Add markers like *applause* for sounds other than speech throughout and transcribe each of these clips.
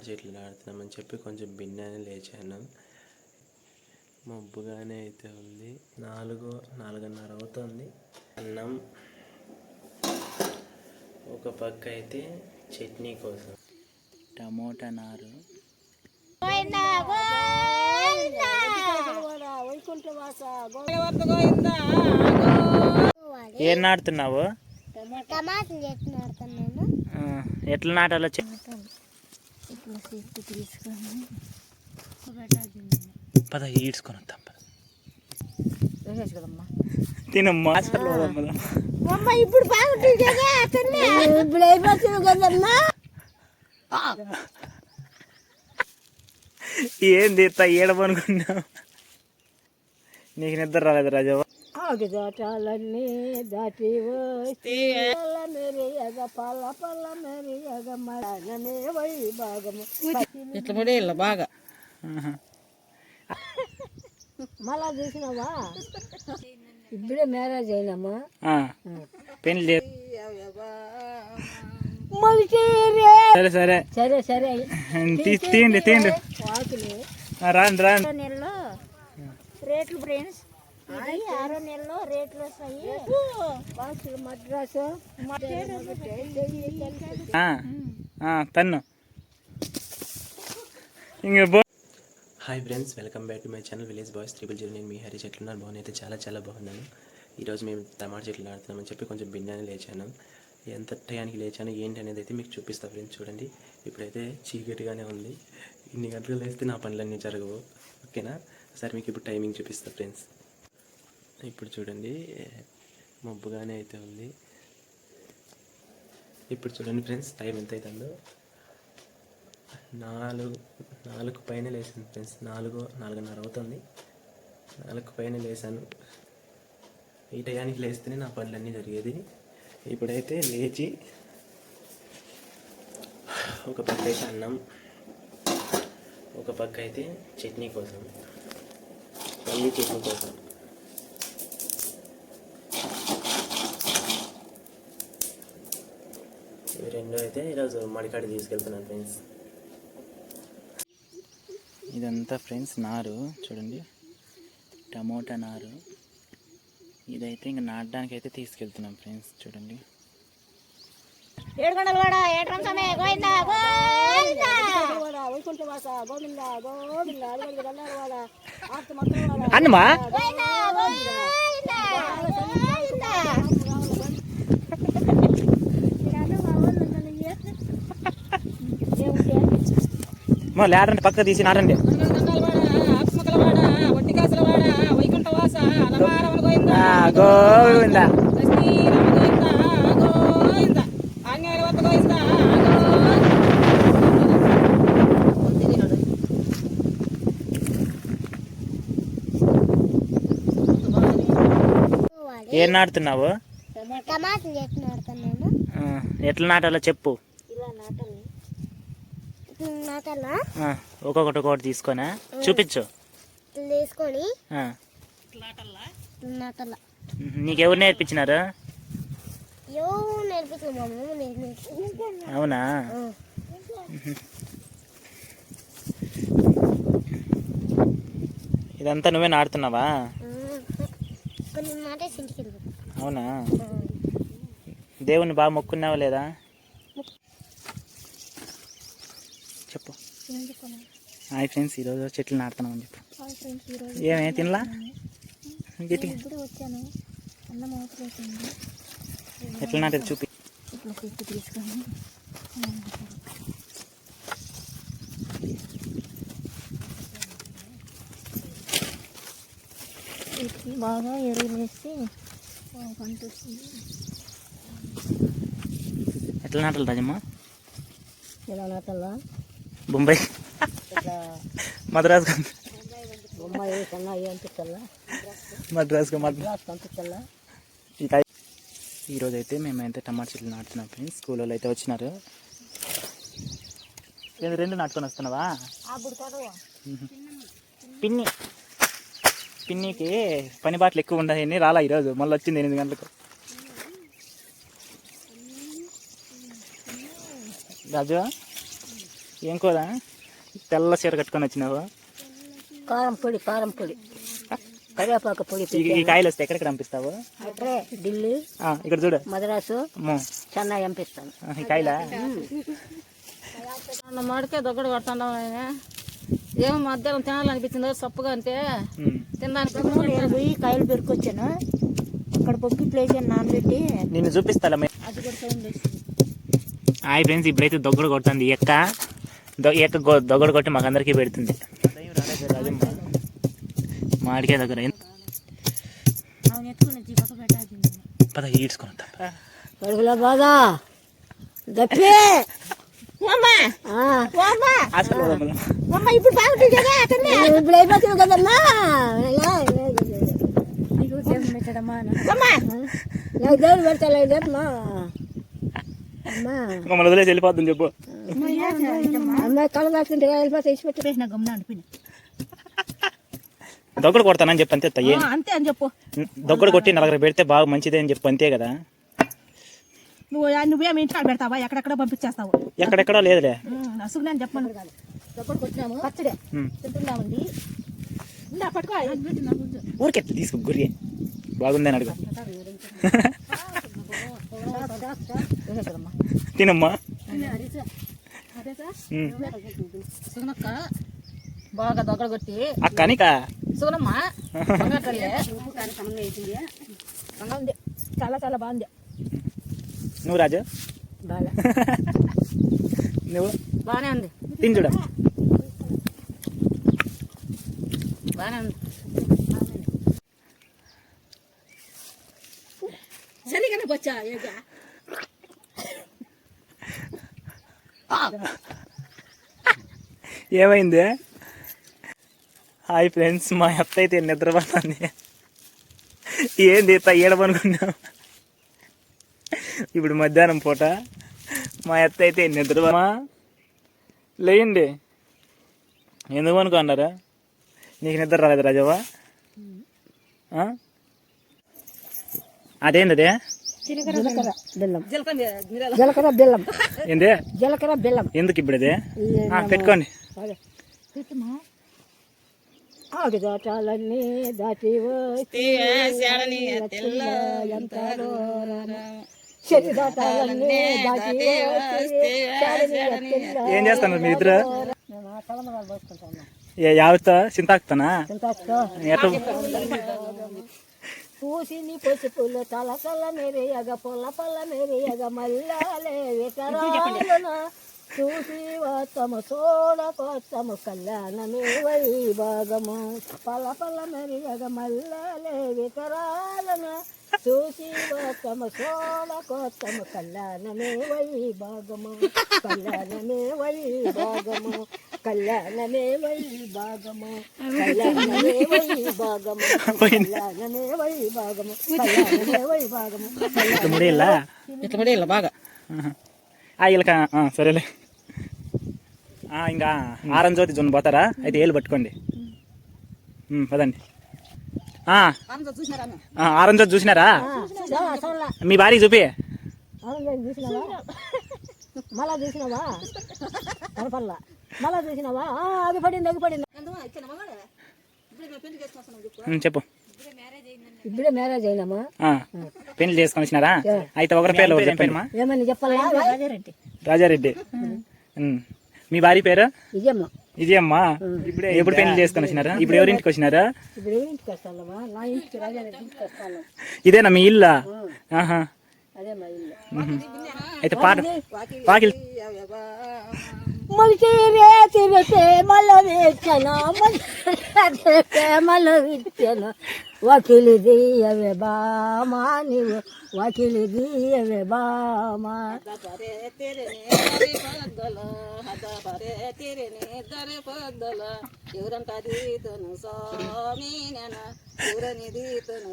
టమాటా చెట్లు నాడుతున్నామని చెప్పి కొంచెం బిన్నెని లేచాను. మబ్బుగానే అయితే ఉంది. నాలుగు నాలుగున్నర అవుతుంది. అన్నం ఒక పక్క అయితే చట్నీ కోసం. టమోటా నారు. ఏం ఆ, ఎట్లా నాటాలో చెప్ తీసుకొని పద ఈడ్చుకొని వద్దాం తినమ్మా. ఇప్పుడు బాగుంటుంది ఇప్పుడు అయిపోతుంది కదమ్మా? ఏంది ఇంత ఏడమనుకున్నావు నీకు నిద్ర రాలేదు రాజా ఆగి దాటాలన్నీ దాటి మెరియగ పల్ల పల్ల మెరియగ మరణమే వై భాగము. ఇట్లా పడే బాగా? మళ్ళా చూసినావా? ఇప్పుడే మ్యారేజ్ అయినామా? లేదు. సరే సరే. సరే సరే. తీయండి తీయండి. రాండి రాండి రేట్లు ఫ్రెండ్స్ ఇది ఆరో నెలలో రేట్లు వస్తాయి. మద్రాసు ఆ, ఆ, తన్ను. ఇంక hi friends welcome back to my channel village boys triple zero నేను మీ హరి చెట్లున్నాను బాగున్నాను అయితే చాలా చాలా బాగున్నాను. ఈరోజు మేము టమాటా చెట్లు నాడుతున్నామని చెప్పి కొంచెం బిన్నెని లేచాను. ఎంత టయానికి లేచాను ఏంటి అనేది అయితే మీకు చూపిస్తా ఫ్రెండ్స్ చూడండి. ఇప్పుడైతే చీకటిగానే ఉంది. ఇన్ని గంటలు లేస్తే నా పనులన్నీ జరగవు. ఓకేనా? సరే మీకు ఇప్పుడు టైమింగ్ చూపిస్తా ఫ్రెండ్స్ ఇప్పుడు చూడండి మబ్బుగానే అయితే ఉంది. ఇప్పుడు చూడండి ఫ్రెండ్స్ టైం ఎంత అవుతుందో నాలుగు నాలుగు పైన లేసాను ఫ్రెండ్స్ నాలుగు నాలుగున్నర అవుతుంది. నాలుగు పైన లేచాను ఈ టయానికి లేస్తేనే నా పనులన్నీ జరిగేది. ఇప్పుడైతే లేచి ఒక పక్క అయితే అన్నం ఒక పక్క అయితే చట్నీ కోసం పల్లీ చట్నీ కోసం. రెండు అయితే ఈరోజు మడికాడి తీసుకెళ్తున్నాను ఫ్రెండ్స్. ఇదంతా ఫ్రెండ్స్ నారు చూడండి. టమోటా నారు. ఇదైతే ఇంకా నాటడానికి అయితే తీసుకెళ్తున్నాం ఫ్రెండ్స్ చూడండి. ఏడుకొండల మా లేడండి పక్క తీసి అలవారముల గోవింద. ఏం నాటుతున్నావు? ఎట్లా నాటాలో చెప్పు. ఒక్కొక్కటి ఒక్కొక్కటి తీసుకొని చూపించు. తీసుకొని. నీకెవరు నేర్పించినారు? అవునా? ఇదంతా నువ్వే సింటికి అవునా? దేవుణ్ణి బాగా మొక్కున్నావా లేదా చెప్పు హాయ్ ఫ్రెండ్స్ ఈరోజు చెట్లు నాటుతున్నామని చెప్పు. ఫ్రెండ్స్ ఈరోజు ఏమే తినలా? ఎట్లా నాటేది చూపి. తీసుకొని. బాగా ఎరువులు పంట వస్తుంది. ఎట్లా నాటాలి రాజమ్మ? ఇలా నాటల్లా బొంబాయి. మద్రాస్ మద్రాస్ ఈరోజు అయితే మేమైతే టమాటా చెట్లు నాటుతున్నాం ఫ్రెండ్స్. స్కూల్ వాళ్ళు అయితే వచ్చినారు. ఏంది రెండు నాటుకొని వస్తున్నావా? పిన్ని. పిన్నికి పని బాటలు ఎక్కువ ఉండని రాలా ఈరోజు. మళ్ళీ వచ్చింది ఎనిమిది గంటలకు. రాజు ఏం కూర? తెల్ల చీర కట్టుకొని వచ్చినావు? కారం పొడి కారం పొడి. కరివేపాకు పొడి ఈ- కాయలు వస్తే ఎక్కడికి పంపిస్తావు అక్కడే ఢిల్లీ ఆ, ఇక్కడ చూడు. మద్రాసు చెన్నై పంపిస్తాను ఈ కాయలా? మాడికే దొగ్గడు కొడుతున్నాం ఆయన? ఏమో మధ్యాహ్నం తినాలనిపించిందో సప్పుగా అంటే. తినడానికి నేను పోయి కాయలు పెరుకొచ్చాను. అక్కడ పొక్కిట్లు వేసాను నానబెట్టి నిన్ను చూపిస్తా అది కూడా సౌండ్ హాయ్ ఫ్రెండ్స్ ఇప్పుడైతే దొగ్గడు కొడుతుంది. ఎక్క ఈ దొగ్గడు కొట్టి మాకందరికీ పెడుతుంది. మాడికే దగ్గర పద బాగా. దప్పి. ఇప్పుడు బాగుంటుంది కదా ఇప్పుడు అయిపోతుంది కదమ్మా? నాకు దేవుడు పెడతా అమ్మా. అమ్మా. మమ్మల్ని వదిలేసి వెళ్ళిపోద్దని చెప్పు. అమ్మాయి కళ్ళ దాచుకుంటే వెళ్ళిపోతే ఇచ్చి పెట్టేసిన గమ్మున అనిపింది దొగ్గడు కొడతానని చెప్పి అంతే తయ్యే అంతే అని చెప్పు. దొగ్గడు కొట్టి నలుగురు పెడితే బాగా మంచిదే అని చెప్పి అంతే కదా. నువ్వు నువ్వేం ఇంటికాడ పెడతావా? ఎక్కడెక్కడ పంపించేస్తావు. ఎక్కడెక్కడో లేదులే. అసుగు నేను చెప్పను ఎక్కడికి వచ్చినాము పచ్చడే. ఉమ్. తింటున్నామండి. ఇందా పట్టుకో. ఊరికే తీసుకో గురి. బాగుందని అడుగు. తినమ్మా. సుగనక్క బాగా దొగ్గడ కొట్టి అక్క నీకా? సుగనమ్మ *laughs* ఉంది. చాలా చాలా బాగుంది. నువ్వు రాజు? బాగా *laughs* నువ్వు? బాగానే ఉంది. తిని చూడ. బాగానే ఉంది. సరిగానే వచ్చా ఏమైంది? హాయ్ ఫ్రెండ్స్ మా అత్త అయితే నిద్రపోతుంది. ఏంది ఏడపనుకున్నాం ఇప్పుడు మధ్యాహ్నం పూట మా అత్త అయితే నిద్రమా లేయండి. ఎందుకు అనుకున్నారా నీకు నిద్ర రాలేదు రాజవ్వా? ఆ? బెల్లం. జీలకర్ర బెల్లం. ఏంది? జీలకర్ర బెల్లం. ఎందుకు ఇప్పుడు ఆ, పెట్టుకోండి. ఆగు దాటాలన్నీ దాటి ఎంత. ఏం చేస్తున్నారు మీ ఇద్దరు? యావత్తా చింతాకుతానా చింతాకుతో ఎట్లా? పూసిని పసుపులు తలసల మెరియగ పొల్ల పల్ల మెరియగ మల్లాలే వికరాలన చూసి వత్తము చూడ కొత్తము కళ్యాణమే వైభాగము పల్ల పల్ల మెరియగ మల్లాలే వికరాలన చూసి వత్తము చూడ కొత్తము కళ్యాణమే వైభాగము కళ్యాణమే వైభాగము కళ్యాణమే వైభాగము కళ్యాణమే వైభాగము కళ్యాణమే వైభాగము కళ్యాణమే వైభాగము ఇట్లా బాగా. ఇళ్ళక సరేలే. ఆ, ఇంకా ఆరం జ్యోతి జొన్న పోతారా? అయితే ఏళ్ళు పట్టుకోండి. పదండి. ఆ, చూసినారా ఆ, ఆరం జ్యోతి చూసినారా? మీ భార్య చూపి. మళ్ళా చూసినావా? కనపల్లా మళ్ళా చూసినావా? అది పడింది అది పడింది. చెప్పు. ఇప్పుడే మ్యారేజ్ అయినామా? పెళ్ళి చేసుకొని వచ్చినారా? అయితే ఒకరి పేర్లు ఒకరు మా. ఏమని చెప్పాలా? రాజారెడ్డి. రాజారెడ్డి. మీ భార్య పేరు? ఇదేమ్మా ఇది అమ్మా ఇప్పుడే ఎప్పుడు పెళ్ళి చేసుకొని వచ్చినారా? ఇప్పుడు ఎవరింటికి వచ్చినారా? ఇప్పుడు ఏ ఇంటికి వస్తానమ్మా? నా ఇంటికి రాజారెడ్డి ఇంటికి వస్తాను ఇదేనా మీ ఇల్లా ఆహా అదే మా ఇల్లు ఉహు. అయితే పాట పాకిల్ మనిషి రేతి వేచన ప్రేమల విచ్చన వకిలి దియవే బామా నీవు వకిలి దియవే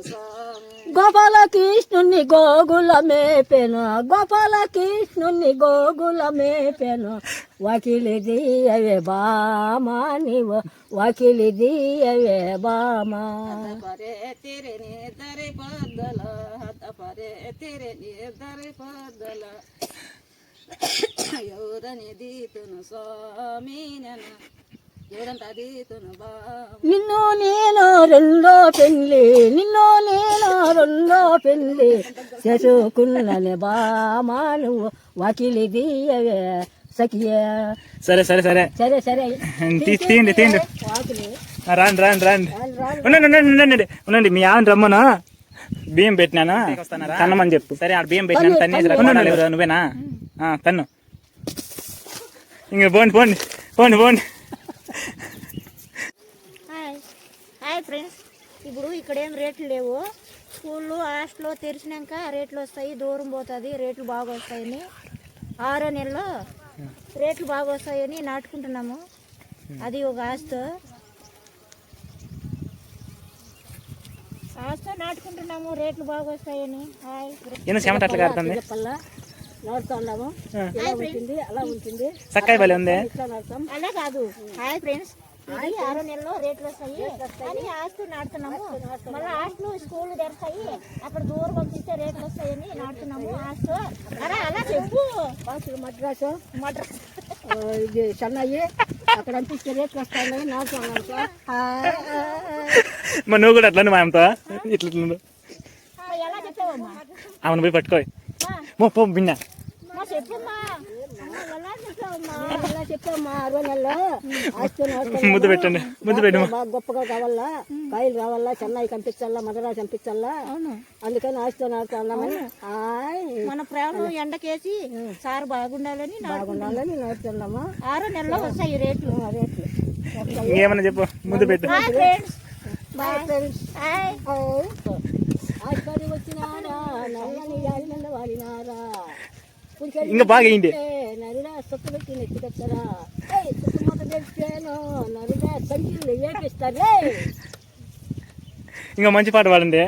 బామా గోపాల కృష్ణుని గోగుల మేపెను గోపాల కృష్ణుని గోగుల మేపెను. వకిలి దియవే బామా నీవు వకిలి దియవే బామా. పరే తెరే నీ దరి పొద్దల పరే తెరే నీ దరి పొద్దల. స్వామి నిన్ను నేను రెండో పెళ్ళి నిన్ను నేను రెండో పెళ్ళి. చేసుకున్ననే బామా నువ్వు వాకిలి దియవే సఖియే. సరే సరే సరే. సరే సరే. *laughs* తీయండి తీయండి. రాండి రాండి రాండి. రాను, రాను. ఉండండి ఉండండి ఉండండి ఉండండి. మీ ఆవిడ రమ్మను? బియ్యం పెట్టినాను? తన్నమని చెప్పు. సరే ఆ బియ్యం పెట్టినాను తన్నేసి? నువ్వేనా? తన్ను. ఇంక పోండి పోండి పోండి పోండి. హాయ్. Hi friends. ఇప్పుడు ఇక్కడ ఏం రేట్లు లేవు. స్కూళ్ళు హాస్టల్ తెరిచినాక రేట్లు వస్తాయి దూరం పోతుంది రేట్లు బాగా వస్తాయని. ఆరో నెలలో రేట్లు బాగా వస్తాయని నాటుకుంటున్నాము. అది ఒక ఆస్తో. ఆస్తో నాటుకుంటున్నాము రేట్లు బాగా వస్తాయని. హాయ్. నాటుతున్నాము ఎలా ఉంటుంది అలా ఉంటుంది. చక్కాయ బలి ఉంది. ఇట్లా అలా కాదు. హాయ్ ఫ్రెండ్స్ ఇది ఆరో నెలలో రేట్లు వస్తాయి. అని ఆస్తు నాటుతున్నాము మళ్ళీ ఆస్తులు స్కూల్ తెరుస్తాయి. అక్కడ దూరం పంపిస్తే రేట్లు వస్తాయని నాటుతున్నాము ఆస్తు. అలా అలా చెప్పు. మద్రాసు. మద్రాసు. ఇది చెన్నై. అక్కడ పంపిస్తే రేట్లు వస్తాయని నాటుతున్నాం సార్ మరి నువ్వు కూడా అట్లా మా ఆమెతో ఇట్లా ఆమెను పోయి పట్టుకో మో పో బిన్న నెలలో. ముద్దు పెట్టండి ముద్దు పెట్టు గొప్పగా కావాలా? కాయలు రావాలా? చెన్నై పంపించాలా మద్రాసు పంపించాలా అందుకని ఆశతో నాటుతున్నామని మన ప్రేమ ఎండకేసి సారు బాగుండాలని బాగుండాలని నాటుతున్నాము ఆరు నెలల్లో వస్తాయి రేట్లు. రేట్లు. ఇంకేమన్నా చెప్పు? ముద్దు పెట్టు. బాయ్ ఫ్రెండ్స్ హాయ్ ఆస్పత్రి వచ్చినారా నల్లని యాడి మీద వాడినారా ఇంకా బాగా వేయండి నరుడా సుక్క పెట్టి నెత్తికొచ్చరా సుక్క మూత తెచ్చాను నరుడా సంఖ్యలు ఏపిస్తారే ఇంకా మంచి పాట పాడండి